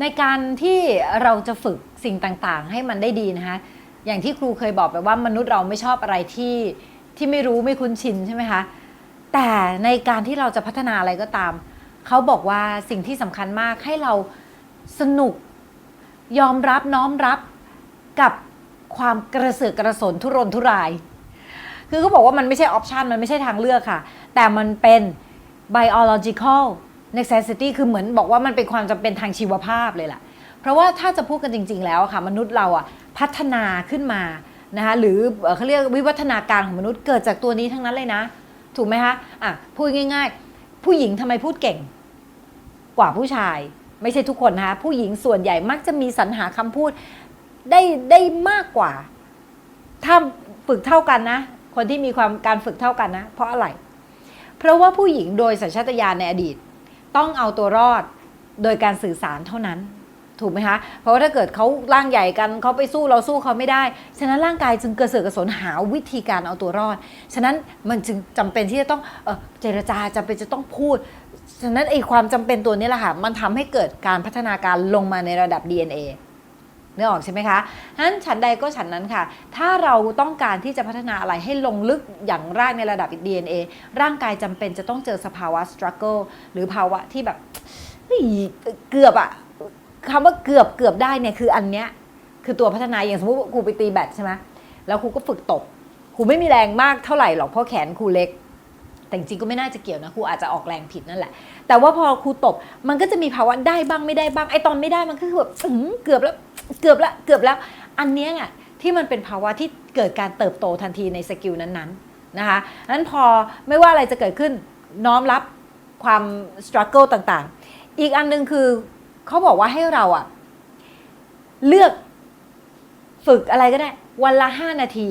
ในการที่เราจะฝึกสิ่งต่างๆ ให้มันได้ดีนะคะ อย่างที่ครูเคยบอกไปว่ามนุษย์เราไม่ชอบอะไรที่ที่ไม่รู้ไม่คุ้นชินใช่ไหมคะ แต่ในการที่เราจะพัฒนาอะไรก็ตาม เขาบอกว่าสิ่งที่สำคัญมากให้เราสนุกยอมรับน้อมรับกับความกระเสือกกระสนทุรนทุราย คือเขาบอกว่ามันไม่ใช่ออปชันมันไม่ใช่ทางเลือกค่ะ แต่มันเป็น biological necessity คือเหมือนบอกว่ามันเป็นความจำเป็นทางชีวภาพเลยล่ะ เพราะว่าถ้าจะพูดกันจริง ๆ แล้วค่ะ มนุษย์เราอะพัฒนาขึ้นมานะคะหรือเขาเรียกวิวัฒนาการของมนุษย์เกิดจากตัวนี้ทั้งนั้นเลยนะ ถูกไหมคะอะพูดง่าย ๆ ผู้หญิงทำไมพูดเก่ง กว่าผู้ชาย ไม่ใช่ทุกคนนะคะผู้หญิงส่วนใหญ่มักจะมีสรรหาคำพูดได้ได้มากกว่า ถ้าฝึกเท่ากันนะ คนที่มีความการฝึกเท่ากันนะ เพราะอะไร เพราะว่าผู้หญิงโดยสัญชาตญาณในอดีต ต้องเอาตัวรอดโดยการสื่อสารเท่านั้น ถูกไหมคะ เพราะว่าถ้าเกิดเขาร่างใหญ่กันเขาไปสู้เราสู้เขาไม่ได้ ฉะนั้นร่างกายจึงกระเสือกกระสนหาวิธีการเอาตัวรอด ฉะนั้นมันจึงจำเป็นที่จะต้องเออเจรจาจำเป็นจะต้องพูด ฉะนั้นไอ้ความจำเป็นตัวนี้แหละค่ะมันทำให้เกิดการพัฒนาการลงมาในระดับ DNA นึกออกใช่ไหมคะฉะนั้นฉันใดก็ฉันนั้นค่ะ ถ้าเราต้องการที่จะพัฒนาอะไรให้ลงลึกอย่างรากในระดับ DNA ร่างกายจำเป็นจะต้องเจอสภาวะ struggle หรือภาวะที่แบบเกือบอะคำว่าเกือบเกือบได้เนี่ยคืออันเนี้ยคือตัวพัฒนาอย่างสมมติครูไปตีแบดใช่ไหมแล้วครูก็ฝึกตบครูไม่มีแรงมากเท่าไหร่หรอกเพราะแขนครูเล็ก แต่จริงก็ไม่น่าจะเกี่ยวนะครูอาจจะออกแรงผิดนั่นแหละ แต่ว่าพอครูตบมันก็จะมีภาวะได้บ้างไม่ได้บ้างไอตอนไม่ได้มันก็คือแบบเกือบแล้ว เกือบล้วเกือบแล้วอันเนี้ยอะที่มันเป็นภาวะที่เกิดการเติบโตทันทีในสกิลนั้นๆนะคะนั้นพอไม่ว่าอะไรจะเกิดขึ้นน้อมรับความส t รั g เกิลต่างๆ อีกอันหนึงคือเขาบอกว่าให้เราอะเลือกฝึกอะไรก็ได้ วันละ 5 นาที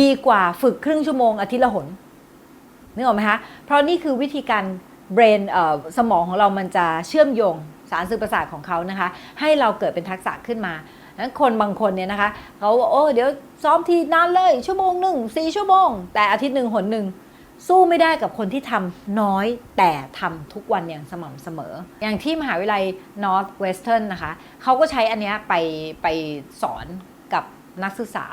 ดีกว่าฝึกครึ่งชั่วโมงอาทิตย์ละหนนึกออกไหมคะ เพราะนี่คือวิธีการเบรนสมองของเรามันจะเชื่อมโยง สารสื่อประสาทของเขานะคะ ให้เราเกิดเป็นทักษะขึ้นมานั้นคนบางคนเนี่ยนะคะเขาโอ้เดี๋ยวซ้อมทีนานเลยชั่วโมงหนึ่งสี่ชั่วโมง แต่อาทิตย์หนึ่งหนหนึ่งสู้ไม่ได้กับคนที่ทำน้อยแต่ทำทุกวันอย่างสม่ำเสมอ อย่างที่มหาวิทยาลัย Northwestern นะคะเขาก็ใช้อันนี้ไปไปสอนกับนักศึกษา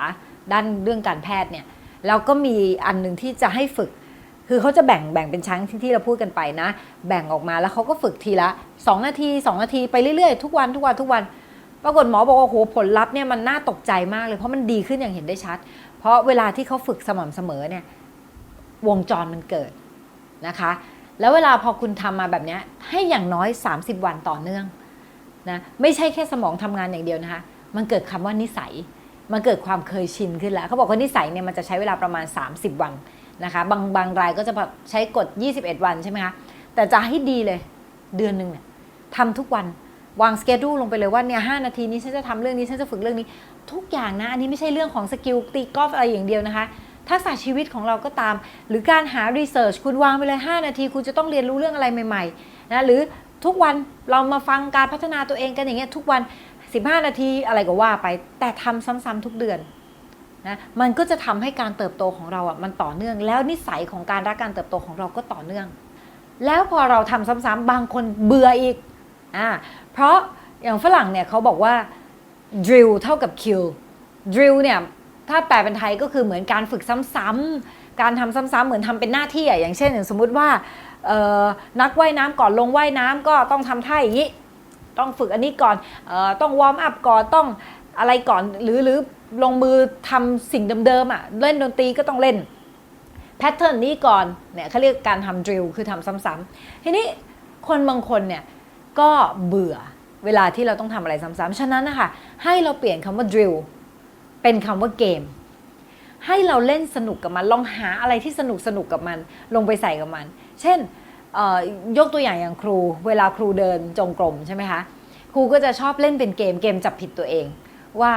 ด้านเรื่องการแพทย์เนี่ยแล้วก็มีอันหนึ่งที่จะให้ฝึก คือเขาจะแบ่งแบ่งเป็นชั้นที่ที่เราพูดกันไปนะ แบ่งออกมาแล้วเขาก็ฝึกทีละ 2 นาที 2 นาทีไปเรื่อยๆ ทุกวันทุกวันทุกวัน ปรากฏหมอบอกว่าโหผลลัพธ์เนี่ยมันน่าตกใจมากเลยเพราะมันดีขึ้นอย่างเห็นได้ชัด เพราะเวลาที่เขาฝึกสม่ำเสมอเนี่ยวงจรมันเกิดนะคะ แล้วเวลาพอคุณทำมาแบบนี้ให้อย่างน้อย 30 วันต่อเนื่องนะไม่ใช่แค่สมองทำงานอย่างเดียวนะคะ มันเกิดคำว่านิสัย มันเกิดความเคยชินขึ้นแล้วเขาบอกว่านิสัยเนี่ยมันจะใช้เวลาประมาณ 30 วัน นะคะบางบางรายก็จะแบบใช้กฎ 21 วันใช่ไหมคะแต่จะให้ดีเลยเดือนหนึ่งเนี่ยทำทุกวันวางสเกดูลงไปเลยว่าเนี่ยหนาทีนี้ฉันจะทำเรื่องนี้ฉันจะฝึกเรื่องนี้ ทุกอย่างนะ อันนี้ไม่ใช่เรื่องของสกิลตีกอล์ฟอะไรอย่างเดียวนะคะ ทักษะชีวิตของเราก็ตาม หรือการหารีเสิร์ชคุณวางไปเลย 5 นาที คุณจะต้องเรียนรู้เรื่องอะไรใหม่ๆนะหรือทุกวันเรามาฟังการพัฒนาตัวเองกันอย่างเงี้ยทุกวัน 15 นาทีอะไรก็ว่าไป แต่ทำซ้ำๆทุกเดือน นะมันก็จะทำให้การเติบโตของเราอะมันต่อเนื่อง แล้วนิสัยของการรักการเติบโตของเราก็ต่อเนื่อง แล้วพอเราทำซ้ำๆบางคนเบื่ออีกอ่าเพราะอย่างฝรั่งเนี่ยเขาบอกว่า drill เท่ากับ kill drill เนี่ยถ้าแปลเป็นไทยก็คือเหมือนการฝึกซ้ำๆการทำซ้ำๆเหมือนทำเป็นหน้าที่อะอย่างเช่นอย่างสมมุติว่านักว่ายน้ำก่อนลงว่ายน้ำก็ต้องทำท่าอย่างนี้ ต้องฝึกอันนี้ก่อนออต้องวอร์มอัพก่อนต้องอะไรก่อนหรือหรือ ลงมือทำสิ่งเดิมๆอะเล่นดนตรีก็ต้องเล่นแพทเทิร์นนี้ก่อนเนี่ยเขาเรียกการทำ drill คือทำซ้ำๆทีนี้คนบางคนเนี่ยก็เบื่อเวลาที่เราต้องทำอะไรซ้ำๆฉะนั้นนะคะให้เราเปลี่ยนคำว่า drill เป็นคำว่าเกม ให้เราเล่นสนุกกับมัน ลองหาอะไรที่สนุกสนุกกับมัน ลงไปใส่กับมัน เช่นยกตัวอย่างอย่างครู เวลาครูเดินจงกรมใช่ไหมคะครูก็จะชอบเล่นเป็นเกมเกมจับผิดตัวเองว่า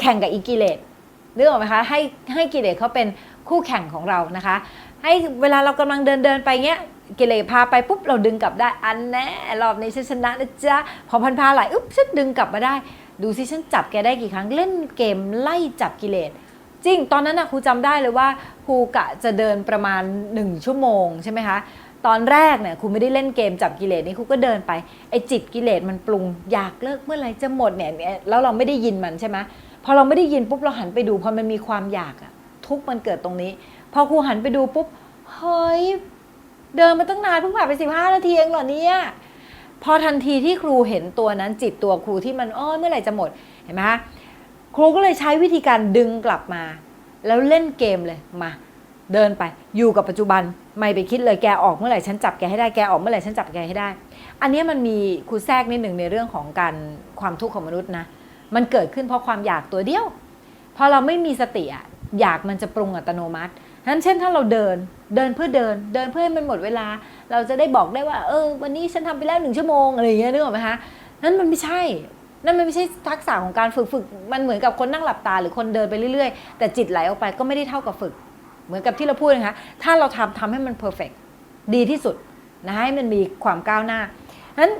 แข่งกับอีกิเลสนึกออกไหมคะให้ให้กิเลสเขาเป็นคู่แข่งของเรานะคะ ให้เวลาเรากำลังเดินเดินไปเงี้ยกิเลสพาไปปุ๊บเราดึงกลับได้อันแน่รอบนี้ฉันชนะนะจ๊ะพอพันพาไหลอุ๊บฉันดึงกลับมาได้ ดูสิฉันจับแกได้กี่ครั้งเล่นเกมไล่จับกิเลสจริง ตอนนั้นนะครูจำได้เลยว่าครูกะจะเดินประมาณ 1 ชั่วโมงใช่ไหมคะตอนแรกเนี่ยครูไม่ได้เล่นเกมจับกิเลสนี่ครูก็เดินไปไอจิตกิเลสมันปรุงอยากเลิกเมื่อไหร่จะหมดเนี่ยแล้วเราไม่ได้ยินมันใช่ไหม อเราไม่ได้ยินปุ๊บเราหันไปดูพอมันมีความอยากอะทุกมันเกิดตรงนี้ พอครูหันไปดูปุ๊บเฮ้ยเดินมาตั้งนานเพิ่งผ่านไปสิบห้านาทีเองเหรอเนี่ยพอทันทีที่ครูเห็นตัวนั้นจิตตัวครูที่มันอ้อเมื่อไหร่จะหมดเห็นไหมคะครูก็เลยใช้วิธีการดึงกลับมา แล้วเล่นเกมเลยมาเดินไปอยู่กับปัจจุบันไม่ไปคิดเลยแกออกเมื่อไหร่ฉันจับแกให้ได้แกออกเมื่อไหร่ฉันจับแกให้ได้ อันนี้มันมีครูแทรกนิดหนึ่งในเรื่องของการความทุกข์ของมนุษย์นะ มันเกิดขึ้นเพราะความอยากตัวเดียว พอเราไม่มีสติอะอยากมันจะปรุงอัตโนมัติฉะนั้นเช่นถ้าเราเดินเดินเพื่อเดิน เดินเพื่อให้มันหมดเวลา เราจะได้บอกได้ว่าเออวันนี้ฉันทำไปแล้วหนึ่งชั่วโมงอะไรอย่างเงี้ยนึกออกไหมคะนั่นมันไม่ใช่ นั่นมันไม่ใช่ทักษะของการฝึกฝึก มันเหมือนกับคนนั่งหลับตาหรือคนเดินไปเรื่อยๆ แต่จิตไหลออกไปก็ไม่ได้เท่ากับฝึก เหมือนกับที่เราพูดนะคะถ้าเราทำทำให้มันเพอร์เฟกดีที่สุดนะให้มันมีความก้าวหน้านั้น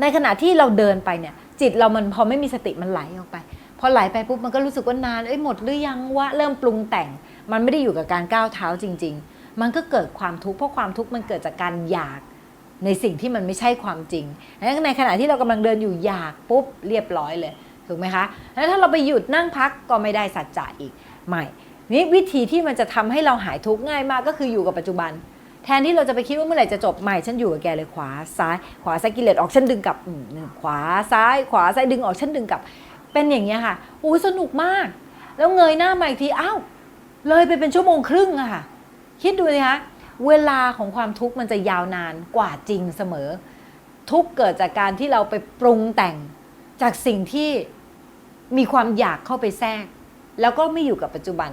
ในขณะที่เราเดินไปเนี่ย จิตเรามันพอไม่มีสติมันไหลออกไป พอไหลไปปุ๊บมันก็รู้สึกว่านานเอ้ยหมดหรือยังวะเริ่มปรุงแต่ง มันไม่ได้อยู่กับการก้าวเท้าจริง ๆ มันก็เกิดความทุกข์เพราะความทุกข์มันเกิดจากการอยากในสิ่งที่มันไม่ใช่ความจริงแล้วในขณะที่เรากำลังเดินอยู่อยากปุ๊บเรียบร้อยเลยถูกไหมคะแล้วถ้าเราไปหยุดนั่งพักก็ไม่ได้สัจจะอีกไม่นี่วิธีที่มันจะทำให้เราหายทุกข์ง่ายมากก็คืออยู่กับปัจจุบัน แทนที่เราจะไปคิดว่าเมื่อไหร่จะจบใหม่ฉันอยู่กับแกเลยขวาซ้าย ขวาซ้ายกิเลสออกฉันดึงกลับขวาซ้ายขวาซ้ายดึงออกฉันดึงกลับ เป็นอย่างเงี้ยค่ะโอ้ยสนุกมาก แล้วเงยหน้ามาอีกทีอ้าวเลยไปเป็นชั่วโมงครึ่งอะค่ะ คิดดูสิคะเวลาของความทุกข์มันจะยาวนานกว่าจริงเสมอ ทุกเกิดจากการที่เราไปปรุงแต่งจากสิ่งที่มีความอยากเข้าไปแทรก แล้วก็ไม่อยู่กับปัจจุบัน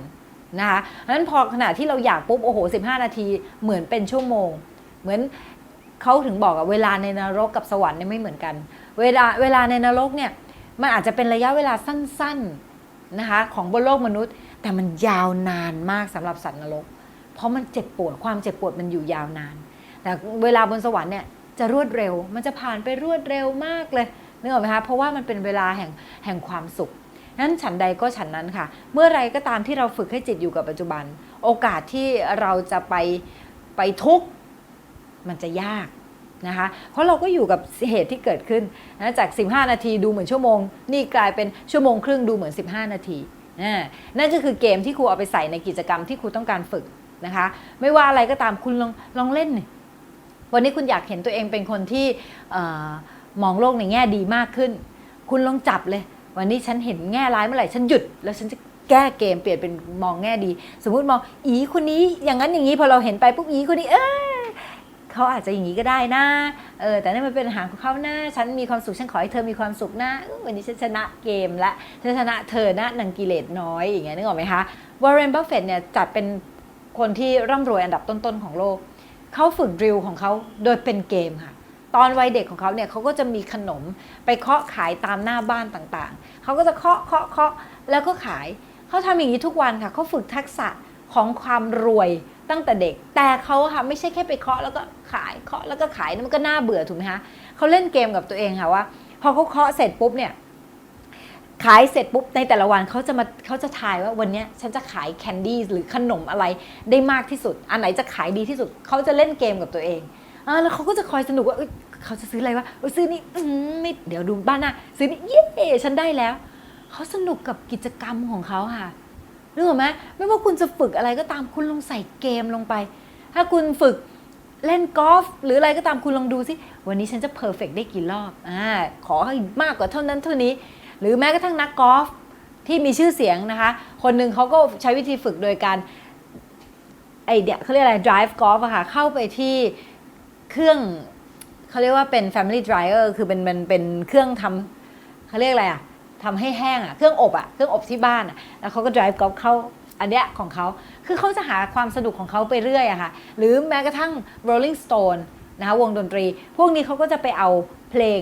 นะคะเพราะนั้นพอขณะที่เราอยากปุ๊บโอ้โห 15 นาทีเหมือนเป็นชั่วโมง เหมือนเขาถึงบอกอะเวลาในนรกกับสวรรค์เนี่ยไม่เหมือนกัน เวลาเวลาในนรกเนี่ยมันอาจจะเป็นระยะเวลาสั้นๆนะคะของบนโลกมนุษย์ แต่มันยาวนานมากสำหรับสัตว์นรก เพราะมันเจ็บปวดความเจ็บปวดมันอยู่ยาวนาน แต่เวลาบนสวรรค์เนี่ยจะรวดเร็ว มันจะผ่านไปรวดเร็วมากเลยนึกออกไหมคะเพราะว่ามันเป็นเวลาแห่งแห่งความสุข นั้นฉันใดก็ฉันนั้นค่ะ เมื่อไรก็ตามที่เราฝึกให้จิตอยู่กับปัจจุบัน โอกาสที่เราจะไปไปทุกข์มันจะยากนะคะ เพราะเราก็อยู่กับเหตุที่เกิดขึ้นนะจาก 15 นาทีดูเหมือนชั่วโมง นี่กลายเป็นชั่วโมงครึ่งดูเหมือน 15 นาทีนะนั่นก็คือเกมที่ครูเอาไปใส่ในกิจกรรมที่ครูต้องการฝึกนะคะ ไม่ว่าอะไรก็ตามคุณลองลองเล่น วันนี้คุณอยากเห็นตัวเองเป็นคนที่อมองโลกในแง่ดีมากขึ้น คุณลองจับเลย วันนี้ฉันเห็นแง่ร้ายเมื่อไหร่ฉันหยุด แล้วฉันจะแก้เกมเปลี่ยนเป็นมองแง่ดี สมมุติมองอีคนนี้อย่างนั้นอย่างนี้พอเราเห็นไปปุ๊บอีคนนี้เออเขาอาจจะอย่างนี้ก็ได้นะเออแต่นั่มันเป็นหาของเขานะฉันมีความสุขฉันขอให้เธอมีความสุขนะวันนี้ฉันชนะเกมละฉันชนะเธอนะนังกิเลสน้อยอย่างเงี้ยนึกออกไหมคะวอร์เรนบัฟเฟตเนี่ยจัดเป็นคนที่ร่ำรวยอันดับต้นๆของโลกเขาฝึกดริลของเขาโดยเป็นเกมค่ะ ตอนวัยเด็กของเขาเนี่ยเขาก็จะมีขนมไปเคาะขายตามหน้าบ้านต่างๆ เขาก็จะเคาะเคาะเคาะแล้วก็ขาย เขาทำอย่างนี้ทุกวันค่ะเขาฝึกทักษะของความรวยตั้งแต่เด็ก แต่เขาค่ะไม่ใช่แค่ไปเคาะแล้วก็ขายเคาะแล้วก็ขายมันก็น่าเบื่อถูกไหมคะเขาเล่นเกมกับตัวเองค่ะว่า พอเขาเคาะเสร็จปุ๊บเนี่ยขายเสร็จปุ๊บในแต่ละวันเขาจะมาเขาจะทายว่าวันนี้ฉันจะขายแคนดี้หรือขนมอะไรได้มากที่สุด อันไหนจะขายดีที่สุดเขาจะเล่นเกมกับตัวเอง อแล้วเขาก็จะคอยสนุกว่าเอ้ยเขาจะซื้ออะไรวะเอ้ยซื้อนี่อืมไม่เดี๋ยวดูบ้านหน้าซื้อนี่เย้ฉันได้แล้ว เขาสนุกกับกิจกรรมของเขาค่ะนึกออกไหมไม่ว่าคุณจะฝึกอะไรก็ตามคุณลองใส่เกมลงไป ถ้าคุณฝึกเล่นกอล์ฟหรืออะไรก็ตามคุณลองดูสิวันนี้ฉันจะเพอร์เฟกได้กี่รอบอ่าขอให้มากกว่าเท่านั้นเท่านี้ หรือแม้กระทั่งนักกอล์ฟที่มีชื่อเสียงนะคะ คนหนึ่งเขาก็ใช้วิธีฝึกโดยการไอเดียเขาเรียกอะไร drive golf อะค่ะ เข้าไปที่ เครื่องเขาเรียกว่าเป็น family dryer คือเป็นเป็นเป็นเครื่องทำเขาเรียกอะไรอะทำให้แห้งอะเครื่องอบอะเครื่องอบที่บ้านอะแล้วเขาก็ drive golf เข้าอันเนี้ยของเขาคือเขาจะหาความสนุกของเขาไปเรื่อยอะค่ะ หรือแม้กระทั่ง rolling stone นะคะวงดนตรี พวกนี้เขาก็จะไปเอาเพลง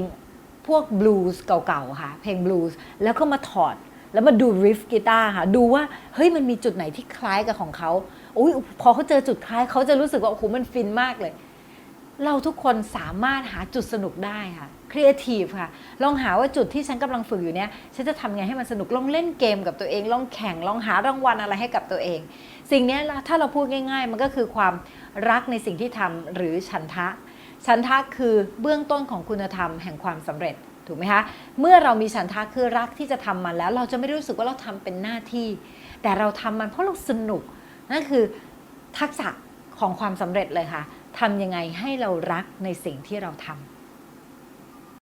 พวกบลูส์เก่าๆค่ะ เพลงบลูส์แล้วก็มาถอดแล้วมาดูริฟกีตาร์ค่ะ ดูว่าเฮ้ยมันมีจุดไหนที่คล้ายกับของเขาอุ้ยพอเขาเจอจุดคล้ายเขาจะรู้สึกว่าโอ้โหมันฟินมากเลย เราทุกคนสามารถหาจุดสนุกได้ค่ะครีเอทีฟค่ะ ลองหาว่าจุดที่ฉันกำลังฝึกอยู่เนี้ยฉันจะทำไงให้มันสนุก ลองเล่นเกมกับตัวเอง ลองแข่ง ลองหารางวัลอะไรให้กับตัวเอง สิ่งนี้ถ้าเราพูดง่าย ๆ มันก็คือความรักในสิ่งที่ทำหรือฉันทะ ฉันทะคือเบื้องต้นของคุณธรรมแห่งความสำเร็จ ถูกไหมคะ เมื่อเรามีฉันทะคือรักที่จะทำมันแล้ว เราจะไม่รู้สึกว่าเราทำเป็นหน้าที่ แต่เราทำมันเพราะเราสนุก นั่นคือทักษะของความสำเร็จเลยค่ะ ทำยังไงให้เรารักในสิ่งที่เราทำ